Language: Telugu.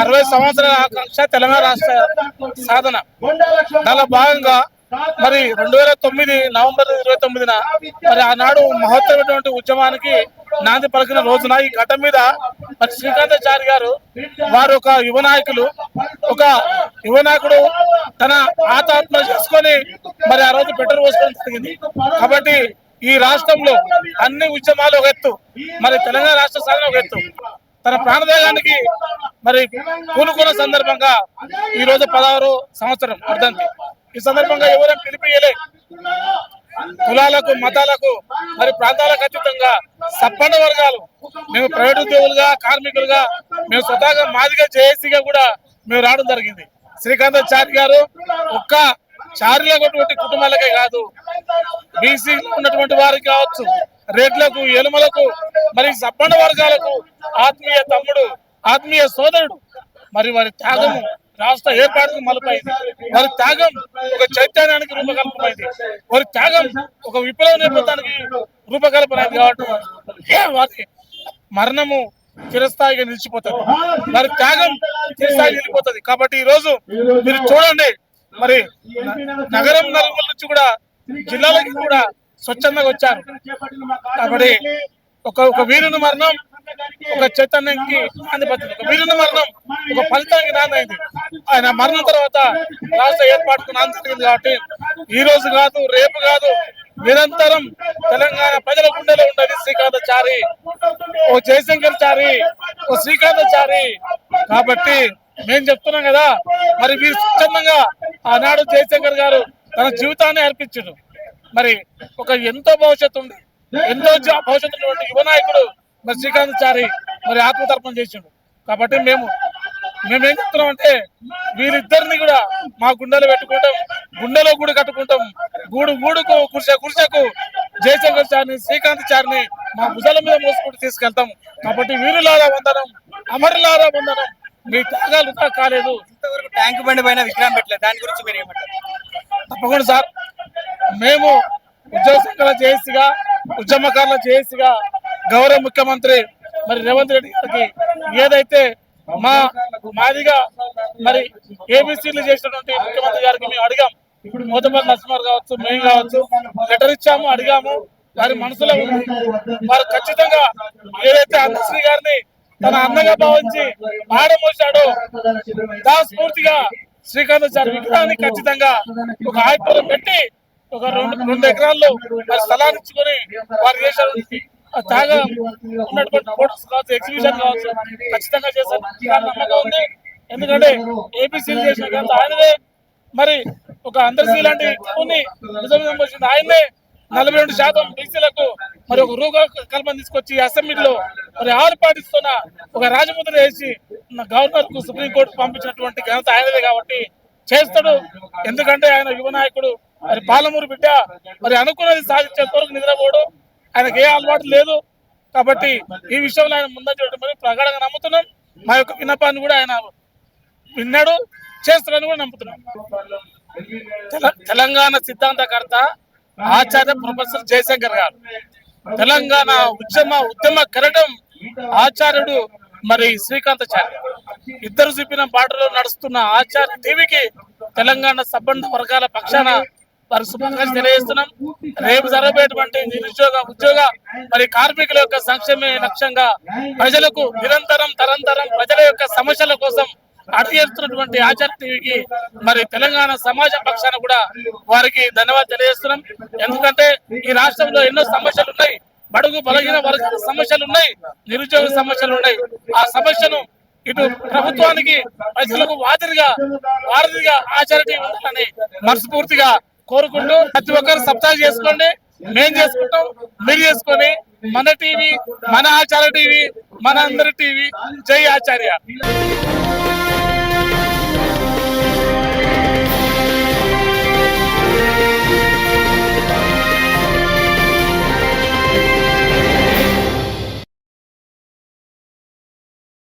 అరవై సంవత్సరాల ఆకాంక్ష తెలంగాణ రాష్ట్ర సాధన. దానిలో భాగంగా మరి రెండు వేల తొమ్మిది నవంబర్ ఇరవై తొమ్మిదిన మరి ఆనాడు మహత్తరమైనటువంటి ఉద్యమానికి నాంది పలికిన రోజున ఈ ఘట్టం మీద మరి శ్రీకాంతాచారి గారు వారు ఒక యువ నాయకులు ఒక యువ నాయకుడు తన ఆత్మహత్య చేసుకొని మరి ఆ రోజు పెట్రోల్ పోసుకోవడం జరిగింది. కాబట్టి ఈ రాష్ట్రంలో అన్ని ఉద్యమాలు ఒక ఎత్తు. మరి తెలంగాణ రాష్ట్ర సాధన ఒక ఎత్తు. తన ప్రాణదాయానికి మరి కూనుకున్న సందర్భంగా ఈ రోజు పదహారు సంవత్సరం అర్థంతి. ఈ సందర్భంగా ఎవరైనా పిలిపియలే కులాలకు మతాలకు మరి ప్రాంతాలకు అతీతంగా సప్పండ వర్గాలు. మేము ప్రైవేట్ ఉద్యోగులుగా కార్మికులుగా మేము స్వతహాగా మాదిగా జేఏసీగా కూడా మేము రావడం జరిగింది. శ్రీకాంతాచారి గారు ఒక్క చారిలో ఉన్నటువంటి కుటుంబాలకే కాదు బీసీ ఉన్నటువంటి వారికి కావచ్చు రేట్లకు ఎలుమలకు మరి సప్పండ వర్గాలకు ఆత్మీయ తమ్ముడు ఆత్మీయ సోదరుడు. మరి వారి త్యాగము రాష్ట్ర ఏర్పాటుకు మలుపైంది. వారి త్యాగం ఒక చైతన్యానికి రూపకల్పమైంది. వారి త్యాగం ఒక విప్లవ నేపథ్యానికి రూపకల్పనైంది కాబట్టి వారి మరణము చిరస్థాయిగా నిలిచిపోతుంది వారి త్యాగం చిరస్థాయి నిలిపోతుంది కాబట్టి ఈ రోజు మీరు చూడండి. మరి నగరం నలుగుల నుంచి కూడా జిల్లాలకి కూడా స్వచ్ఛందంగా వచ్చారు. కాబట్టి ఒక ఒక వీరుని మరణం ఒక చైతన్యంకి నాంది పడుతుంది. ఒక వీరుని మరణం ఒక ఫలితానికి నాంది ఆయన మరణం తర్వాత రాష్ట్ర ఏర్పాటుకు నాంది జరిగింది కాబట్టి ఈ రోజు కాదు రేపు కాదు నిరంతరం తెలంగాణ ప్రజల గుండెలో ఉండేది శ్రీకాంతచారి ఓ జయశంకర్ చారి ఓ శ్రీకాంతచారి కాబట్టి మేము చెప్తున్నాం కదా మరి వీరు స్వచ్ఛందంగా ఆనాడు జయశంకర్ గారు తన జీవితాన్ని అర్పించడు మరి ఒక ఎంతో భవిష్యత్తు ఉంది ఎంతో జ- భవిష్యత్తు ఉన్నటువంటి యువ నాయకుడు మరి శ్రీకాంత్ చారి మరి ఆత్మతర్పణం చేసిండు. కాబట్టి మేము మేమేం చెప్తున్నాం అంటే వీరిద్దరిని కూడా మా గుండెలో పెట్టుకుంటాం గుండెలో గూడు కట్టుకుంటాం. గూడు గూడుకు కుర్చే కుర్చకు జయశంకర్ చారిని శ్రీకాంత్ చారిని మా భుజాల మీద మోసుకుంటూ తీసుకెళ్తాం. కాబట్టి వీరులారా వందనం అమరులారా వందనం. మీ త్యాగాలు కాలేదు. ఇంతవరకు ట్యాంక్ బండి పైన విగ్రహం పెట్టలేదు. దాని గురించి మీరు ఏమంటారు? తప్పకుండా సార్. మేము ఉద్యోగ సంఘాల జేఏసీగా ఉద్యమకారుల జేఏసీగా గౌరవ ముఖ్యమంత్రి మరి రేవంత్ రెడ్డి గారికి ఏదైతే మా మాదిగా మరి ఏబిసిలు చేసినటువంటి ముఖ్యమంత్రి గారికి మేము అడిగాం. మోతపల్లి నరసింహారు కావచ్చు మేము కావచ్చు లెటర్ ఇచ్చాము అడిగాము. వారి మనసులో ఉంది. వారు ఖచ్చితంగా ఏదైతే అందశ్రీ గారిని తన అన్నగా భావించి ఆడమోసాడో దాస్ఫూర్తిగా సార్ విగ్రహాన్ని ఖచ్చితంగా ఒక ఆయుధం పెట్టి ఒక రెండు రెండు ఎకరాల్లో మరి స్థలాన్ని ఇచ్చుకొని వారు చేశారు. తాగా ఉన్నటువంటి ఫోటోస్ కావచ్చు ఎగ్జిబిషన్ కావచ్చు ఖచ్చితంగా చేశారు నమ్మకం ఉంది. ఎందుకంటే ఏపీసీ చేసిన ఘనత ఆయనదే మరి ఒక అందరిసీ లాంటి కొన్ని నిజం వచ్చింది. ఆయనే నలభై రెండు శాతం బీసీలకు మరి ఒక రూప కల్పన తీసుకొచ్చి అసెంబ్లీలో మరి ఆరు పాటిస్తున్న ఒక రాజముద్ర వేసి గవర్నర్కు సుప్రీంకోర్టు పంపించినటువంటి ఘనత ఆయనదే కాబట్టి చేస్తాడు. ఎందుకంటే ఆయన యువ నాయకుడు. మరి పాలమూరు బిడ్డ మరి అనుకున్నది సాధించే కొరకు నిద్రపోడు. ఆయనకి ఏ అలవాటు లేదు. కాబట్టి ఈ విషయంలో ఆయన ముందంజ మరి ప్రగాఢంగా నమ్ముతున్నాం. మా యొక్క విన్నపాన్ని కూడా ఆయన విన్నాడు. చేస్తాడని కూడా నమ్ముతున్నాం. తెల- తెలంగాణ సిద్ధాంతకర్త ఆచార్య ప్రొఫెసర్ జయశంకర్ గారు. తెలంగాణ ఉద్యమ ఉద్యమ కరటం ఆచార్యుడు మరి శ్రీకాంతాచార్య ఇద్దరు చూపిన బాటలో నడుస్తున్న ఆచార్య టీవీకి తెలంగాణ సబ్బండ వర్గాల పక్షాన పరిశుభ్రంగా తెలియజేస్తున్నాం. రేపు జరగబోయేటువంటి నిరుద్యోగ ఉద్యోగ మరి కార్మికుల యొక్క సంక్షేమే లక్ష్యంగా ప్రజలకు నిరంతరం తరంతరం ప్రజల యొక్క సమస్యల కోసం అడిగేస్తున్నటువంటి ఆచార్య టీవీకి మరి తెలంగాణ సమాజ పక్షాన కూడా వారికి ధన్యవాదాలు తెలియజేస్తున్నాం. ఎందుకంటే ఈ రాష్ట్రంలో ఎన్నో సమస్యలు ఉన్నాయి. బడుగు బలహీన వర్గాల సమస్యలు ఉన్నాయి. నిరుద్యోగ సమస్యలు ఉన్నాయి. ఆ సమస్యను ఇటు ప్రభుత్వానికి ప్రజలకు వాదిరిగా వారధిగా ఆచార్య ఉండాలని మనస్ఫూర్తిగా కోరుకుంటూ ప్రతి ఒక్కరు సబ్స్క్రైబ్ చేసుకోండి. మేం చేసుకుంటాం. మీరు చేసుకొని మన టీవీ మన ఆచార్య టీవీ మన అందరి టీవీ. జై ఆచార్య.